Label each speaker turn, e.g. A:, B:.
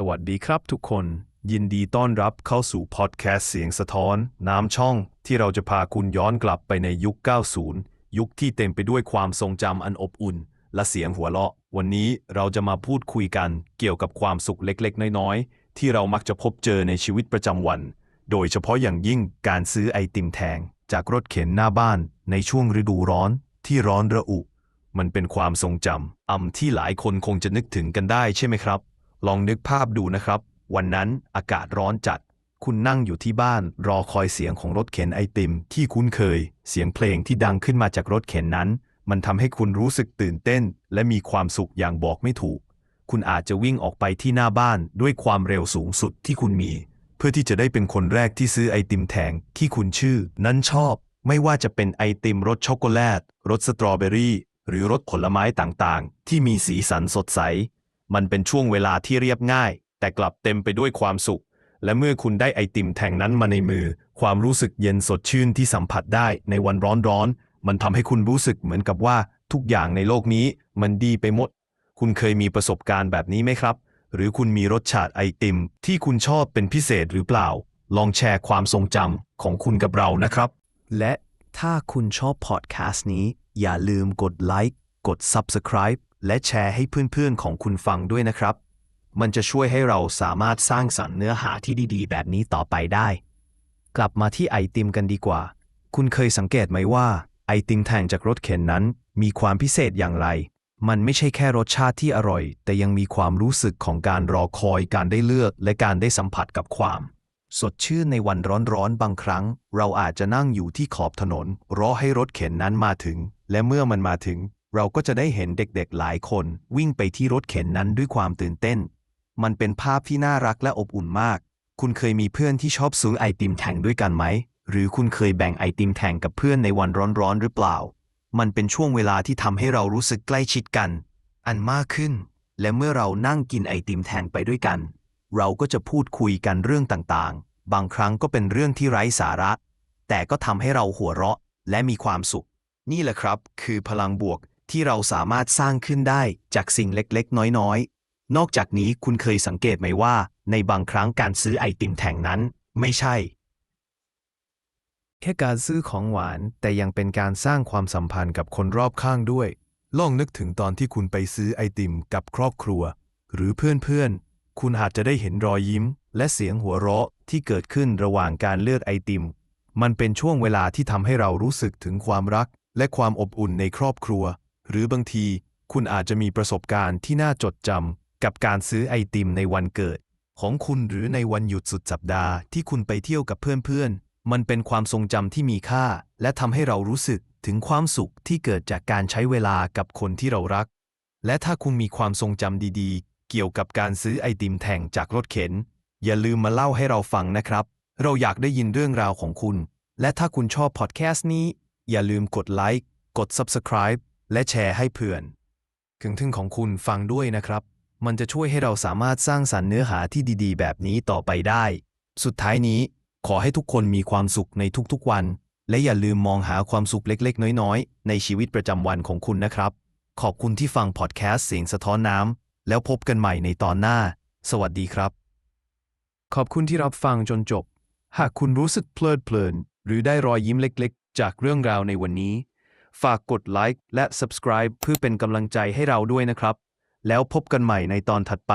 A: สวัสดีครับทุกคน ยินดีต้อนรับเข้าสู่พอดแคสต์เสียงสะท้อน น้ำช่อง ที่เราจะพาคุณย้อนกลับไปในยุค 90 ยุคที่เต็มไปด้วยความทรงจำอันอบอุ่น และเสียงหัวเราะ วันนี้เราจะมาพูดคุยกันเกี่ยวกับความสุขเล็กๆ น้อยๆ ที่เรามักจะพบเจอในชีวิตประจำวัน โดยเฉพาะอย่างยิ่งการซื้อไอติมแทง จากรถเข็นหน้าบ้าน ในช่วงฤดูร้อนที่ร้อนระอุ มันเป็นความทรงจำอ่ำที่หลายคนคงจะนึกถึงกันได้ใช่ไหมครับ ลองนึกภาพดูนะครับ วันนั้นอากาศร้อนจัด คุณนั่งอยู่ที่บ้านรอคอยเสียงของรถเข็นไอติม ที่คุ้นเคย เสียงเพลงที่ดังขึ้นมาจากรถเข็นนั้น มันทำให้คุณรู้สึกตื่นเต้น และมีความสุขอย่างบอกไม่ถูก คุณอาจจะวิ่งออกไปที่หน้าบ้านด้วยความเร็วสูงสุดที่คุณมี เพื่อที่จะได้เป็นคนแรกที่ซื้อไอติมแทงที่คุณชื่อ นั้นชอบ ไม่ว่าจะเป็นไอติมรสช็อกโกแลตรสสตรอเบอรี่หรือรสผลไม้ต่างๆ ที่มีสีสันสดใส มันเป็นช่วงเวลาที่เรียบง่าย แต่กลับเต็มไปด้วยความสุข และเมื่อคุณได้ไอติมแท่งนั้นมาในมือ ความรู้สึกเย็นสดชื่นที่สัมผัสได้ในวันร้อนๆมันทำให้คุณรู้สึกเหมือนกับว่าทุกอย่างในโลกนี้มันดีไปหมด คุณเคยมีประสบการณ์แบบนี้ไหมครับ หรือคุณมีรสชาติไอติม ที่คุณชอบเป็นพิเศษหรือเปล่า ลองแชร์ความทรงจำของคุณกับเรานะครับ
B: และถ้าคุณชอบพอดแคสต์นี้ อย่าลืมกดไลค์ กด Subscribe และแชร์ให้เพื่อนๆของคุณฟังด้วยนะครับ มันจะช่วยให้เราสามารถสร้างสรรค์เนื้อหาที่ดีๆ แบบนี้ต่อไปได้ กลับมาที่ไอติมกันดีกว่า คุณเคยสังเกตไหมว่า ไอติมแทงจากรถเข็นนั้น มีความพิเศษอย่างไร มันไม่ใช่แค่รสชาติที่อร่อย แต่ยังมีความรู้สึกของการรอคอยการได้เลือก และการได้สัมผัสกับความสดชื่นในวันร้อนๆ บางครั้ง เราอาจจะนั่งอยู่ที่ขอบถนน รอให้รถเข็นนั้นมาถึง และเมื่อมันมาถึง เราก็จะได้เห็นเด็กๆหลายคนวิ่งไปที่รถเข็นนั้นด้วยความตื่นเต้น มันเป็นภาพที่น่ารักและอบอุ่นมาก คุณเคยมีเพื่อนที่ชอบซื้อไอติมแท่งด้วยกันไหม หรือคุณเคยแบ่งไอติมแท่งกับเพื่อนในวันร้อนๆหรือเปล่า มันเป็นช่วงเวลาที่ทำให้เรารู้สึกใกล้ชิดกัน อันมากขึ้น และเมื่อเรานั่งกินไอติมแท่งไปด้วยกัน เราก็จะพูดคุยกันเรื่องต่างๆ บางครั้งก็เป็นเรื่องที่ไร้สาระ แต่ก็ทำให้เราหัวเราะและมีความสุข นี่แหละครับ คือพลังบวก ที่เราสามารถสร้างขึ้นได้จากสิ่งเล็กๆ น้อยๆ นอกจากนี้คุณเคยสังเกตไหมว่า ในบางครั้งการซื้อไอติมแท่งนั้น ไม่ใช่
A: แค่การซื้อของหวานแต่ยังเป็นการสร้างความสัมพันธ์กับคนรอบข้างด้วย ลองนึกถึงตอนที่คุณไปซื้อไอติมกับครอบครัว หรือเพื่อนๆ คุณอาจจะได้เห็นรอยยิ้ม และเสียงหัวเราะที่เกิดขึ้นระหว่างการเลือกไอติม มันเป็นช่วงเวลาที่ทำให้เรารู้สึกถึงความรัก และความอบอุ่นในครอบครัว หรือบางทีคุณอาจจะมีประสบการณ์ที่น่าจดจำกับการซื้อไอติมในวันเกิด ของคุณหรือในวันหยุดสุดสัปดาห์ที่คุณไปเที่ยวกับเพื่อนๆ มันเป็นความทรงจำที่มีค่า และทำให้เรารู้สึกถึงความสุขที่เกิดจากการใช้เวลากับคนที่เรารัก และถ้าคุณมีความทรงจำดีๆ เกี่ยวกับการซื้อไอติมแท่งจากรถเข็น อย่าลืมมาเล่าให้เราฟังนะครับ เราอยากได้ยินเรื่องราวของคุณ และถ้าคุณชอบพอดแคสต์นี้ อย่าลืมกดไลค์กด Subscribe และแชร์ให้เพื่อนถึงทึงของคุณฟังด้วยนะครับ มันจะช่วยให้เราสามารถสร้างสรรค์เนื้อหาที่ดีๆ แบบนี้ต่อไปได้ สุดท้ายนี้ขอให้ทุกคนมีความสุขในทุกๆวัน และอย่าลืมมองหาความสุขเล็กๆ น้อยๆ ในชีวิตประจำวันของคุณนะครับ ขอบคุณที่ฟังพอดแคสต์เสียงสะท้อนน้ำแล้วพบกันใหม่ในตอนหน้า สวัสดีครับ ขอบคุณที่รับฟังจนจบ หากคุณรู้สึกเพลิดเพลิน หรือได้รอยยิ้มเล็กๆ จากเรื่องราวในวันนี้ ฝากกดไลค์และ subscribe เพื่อเป็นกำลังใจให้เราด้วยนะครับ แล้วพบกันใหม่ในตอนถัดไป